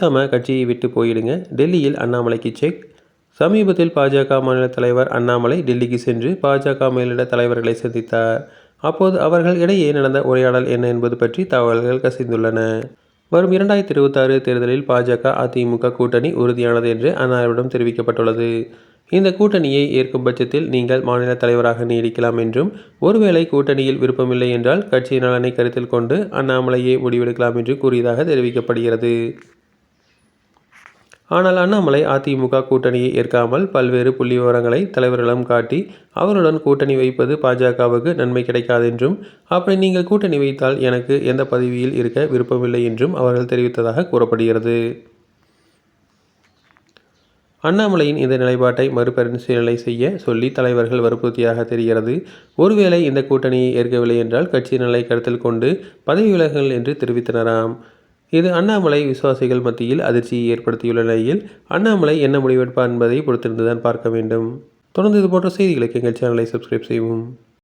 பேசாமல் கட்சியை விட்டு போயிடுங்க. டெல்லியில் அண்ணாமலைக்கு செக் சமீபத்தில் பாஜக மாநில தலைவர் அண்ணாமலை டெல்லிக்கு சென்று பாஜக மேலிட தலைவர்களை சந்தித்தார். அப்போது அவர்கள் இடையே நடந்த உரையாடல் என்ன என்பது பற்றி தகவல்கள் கசிந்துள்ளன. வரும் இரண்டாயிரத்தி இருபத்தாறு தேர்தலில் பாஜக அதிமுக கூட்டணி உறுதியானது என்று அன்னாரிடம் தெரிவிக்கப்பட்டுள்ளது. இந்த கூட்டணியை ஏற்கும் பட்சத்தில் நீங்கள் மாநில தலைவராக நீடிக்கலாம் என்றும் ஒருவேளை கூட்டணியில் விருப்பமில்லை என்றால் கட்சி நலனை கருத்தில் கொண்டு அண்ணாமலையே முடிவெடுக்கலாம் என்று கூறியதாக தெரிவிக்கப்படுகிறது. ஆனால் அண்ணாமலை அதிமுக கூட்டணியை ஏற்காமல் பல்வேறு புள்ளி விவரங்களை தலைவர்களிடம் காட்டி அவருடன் கூட்டணி வைப்பது பாஜகவுக்கு நன்மை கிடைக்காது என்றும் அப்படி நீங்கள் கூட்டணி வைத்தால் எனக்கு எந்த பதவியில் இருக்க விருப்பமில்லை என்றும் அவர்கள் தெரிவித்ததாக கூறப்படுகிறது. அண்ணாமலையின் இந்த நிலைப்பாட்டை மறுபரிசீலனை செய்ய சொல்லி தலைவர்கள் வற்புறுத்தியாக தெரிகிறது. ஒருவேளை இந்த கூட்டணியை ஏற்கவில்லை என்றால் கட்சி நிலை கருத்தில் கொண்டு பதவி விலகல் என்று தெரிவித்தனராம். இது அண்ணாமலை விசுவாசிகள் மத்தியில் அதிர்ச்சியை ஏற்படுத்தியுள்ள நிலையில் அண்ணாமலை என்ன முடிவெடுப்பார் என்பதை பொறுத்திருந்துதான் பார்க்க வேண்டும். தொடர்ந்து இது போன்ற செய்திகளுக்கு எங்கள் சேனலை சப்ஸ்கிரைப் செய்வோம்